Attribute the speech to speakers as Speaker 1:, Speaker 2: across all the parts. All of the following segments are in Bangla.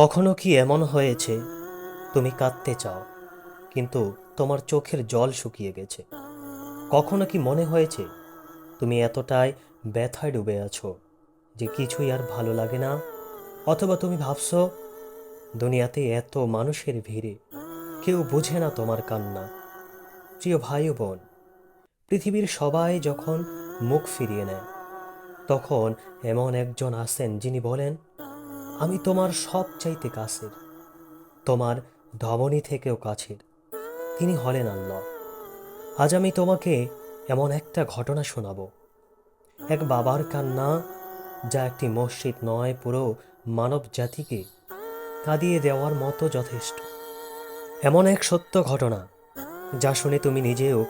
Speaker 1: কখনো কি এমন হয়েছে? তুমি কাঁদতে চাও, কিন্তু তোমার চোখের জল শুকিয়ে গেছে। কখনো কি মনে হয়েছে, তুমি এতটাই ব্যথায় ডুবে আছো যে কিছুই আর ভালো লাগে না? অথবা তুমি ভাবছ, দুনিয়াতে এত মানুষের ভিড়ে কেউ বোঝে না তোমার কান্না। প্রিয় ভাই বোন, পৃথিবীর সবাই যখন মুখ ফিরিয়ে নেয়, তখন এমন একজন আসেন যিনি বলেন আমি তোমার সব চাইতে কাছের। তোমার ধমনী থেকেও কাছের। তিনি হলেন আল্লাহ। আজ আমি তোমাকে এমন একটা ঘটনা শোনাব। এক বাবার কান্না, যা একটি মসজিদ নয়, পুরো মানব জাতিকে কাঁদিয়ে দেওয়ার মতো যথেষ্ট। এমন এক সত্য ঘটনা, যা শুনে তুমি নিজেও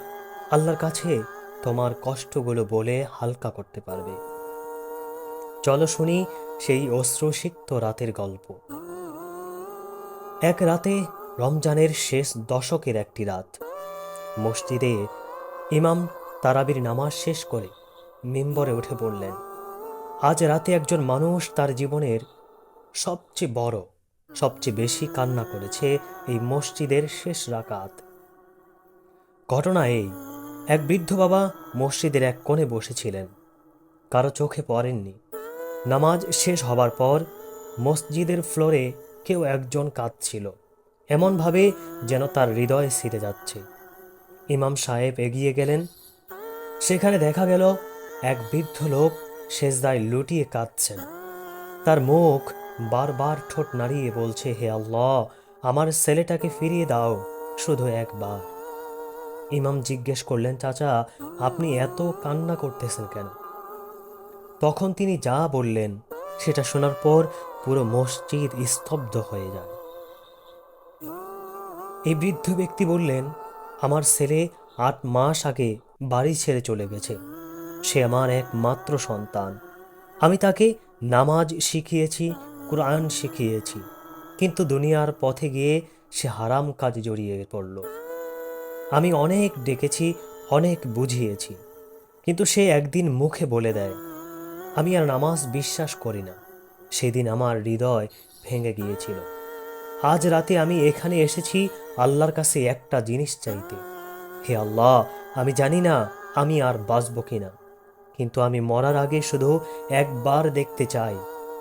Speaker 1: আল্লাহর কাছে তোমার কষ্টগুলো বলে হালকা করতে পারবে। চলো শুনি সেই অশ্রুসিক্ত রাতের গল্প। এক রাতে রমজানের শেষ দশকের একটি রাত। মসজিদে ইমাম তারাবির নামাজ শেষ করে মেম্বরে উঠে পড়লেন। আজ রাতে একজন মানুষ তার জীবনের সবচেয়ে বড়, সবচেয়ে বেশি কান্না করেছে এই মসজিদের শেষ রাকাত। ঘটনা এই, এক বৃদ্ধ বাবা মসজিদের এক কোণে বসেছিলেন। কারও চোখে পড়েননি। নামাজ শেষ হবার পর মসজিদের ফ্লোরে কেউ একজন কাঁদছিল। এমনভাবে যেন তার হৃদয় ছিঁড়ে যাচ্ছে। ইমাম সাহেব এগিয়ে গেলেন। সেখানে দেখা গেল, এক বৃদ্ধ লোক সেজদায় লুটিয়ে কাঁদছেন। তার মুখ বারবার ঠোঁট নাড়িয়ে বলছে, হে আল্লাহ, আমার ছেলেটাকে ফিরিয়ে দাও, শুধু একবার। ইমাম জিজ্ঞেস করলেন, চাচা, আপনি এত কান্না করতেছেন কেন? তখন তিনি যা বললেন, সেটা শোনার পর পুরো মসজিদ স্তব্ধ হয়ে যায়। এই বৃদ্ধ ব্যক্তি বললেন, আমার ছেলে আট মাস আগে বাড়ি ছেড়ে চলে গেছে। সে আমার একমাত্র সন্তান। আমি তাকে নামাজ শিখিয়েছি, কোরআন শিখিয়েছি, কিন্তু দুনিয়ার পথে গিয়ে সে হারাম কাজ জড়িয়ে পড়ল। আমি অনেক ডেকেছি, অনেক বুঝিয়েছি, কিন্তু সে একদিন মুখে বলে দেয় আমি আর নামাজ বিশ্বাস করি না। সেদিন আমার হৃদয় ভেঙে গিয়েছিল। আজ রাতে আমি এখানে এসেছি আল্লাহর কাছে একটা জিনিস চাইতে। হে আল্লাহ, আমি জানি না আমি আর বাঁচব কিনা। কিন্তু আমি মরার আগে শুধু একবার দেখতে চাই,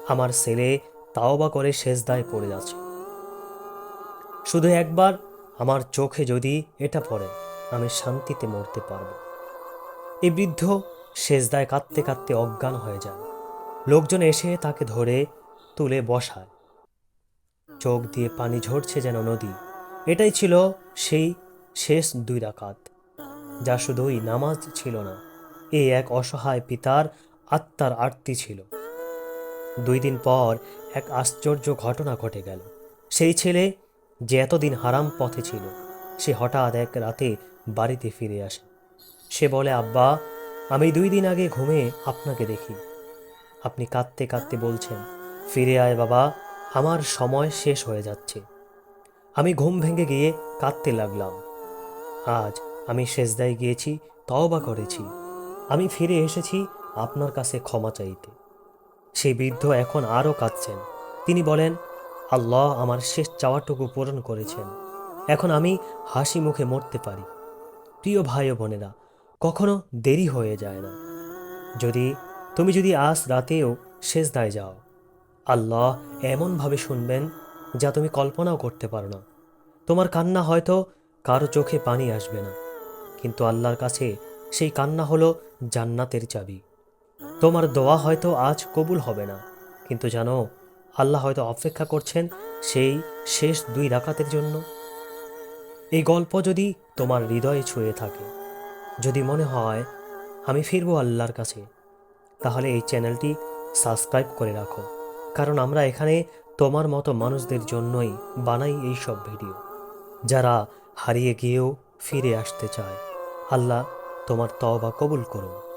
Speaker 1: আমার ছেলে তাওবা করে সেজদায় পড়ে যাচ্ছে শুধু একবার আমার চোখে যদি এটা পড়ে, আমি শান্তিতে মরতে পারব। এই বৃদ্ধ সেজদায় কাঁদতে কাঁদতে অজ্ঞান হয়ে যায়। লোকজন এসে তাকে ধরে তুলে বসায়। চোখ দিয়ে পানি ঝরছে যেন নদী। এটাই ছিল সেই শেষ দুই রাকাত, যা শুধুই নামাজ ছিল না এই এক অসহায় পিতার আত্মার আরতি ছিল। দুই দিন পর এক আশ্চর্য ঘটনা ঘটে গেল। সেই ছেলে যে এতদিন হারাম পথে ছিল, সে হঠাৎ এক রাতে বাড়িতে ফিরে আসে। সে বলে, আব্বা আমি দুই দিন আগে ঘুমে আপনাকে দেখি। আপনি কাঁদতে কাঁদতে বলছেন, ফিরে আয় বাবা, আমার সময় শেষ হয়ে যাচ্ছে। আমি ঘুম ভেঙে গিয়ে কাঁদতে লাগলাম। আজ আমি সেজদায় গিয়েছি, তওবা করেছি। আমি ফিরে এসেছি আপনার কাছে ক্ষমা চাইতে। সেই বৃদ্ধ এখন আরও কাঁদছেন। তিনি বলেন, আল্লাহ আমার শেষ চাওয়াটুকু পূরণ করেছেন। এখন আমি হাসি মুখে মরতে পারি। প্রিয় ভাই বোনেরা কখনো দেরি হয়ে যায় না। যদি তুমি যদি আজ রাতেও শেষ দায় যাও, আল্লাহ এমনভাবে শুনবেন যা তুমি কল্পনাও করতে পারো না। তোমার কান্না হয়তো কারও চোখে পানি আসবে না, কিন্তু আল্লাহর কাছে সেই কান্না হলো জান্নাতের চাবি। তোমার দোয়া হয়তো আজ কবুল হবে না, কিন্তু জানো, আল্লাহ হয়তো অপেক্ষা করছেন সেই শেষ দুই রাকাতের জন্য। এই গল্প যদি তোমার হৃদয়ে ছুঁয়ে থাকে যদি মনে হয় আমি ফিরবো আল্লাহর কাছে, তাহলে এই চ্যানেলটি সাবস্ক্রাইব করে রাখো। কারণ আমরা এখানে তোমার মতো মানুষদের জন্যই বানাই এই সব ভিডিও, যারা হারিয়ে গিয়েও ফিরে আসতে চায়। আল্লাহ তোমার তবা কবুল করুন।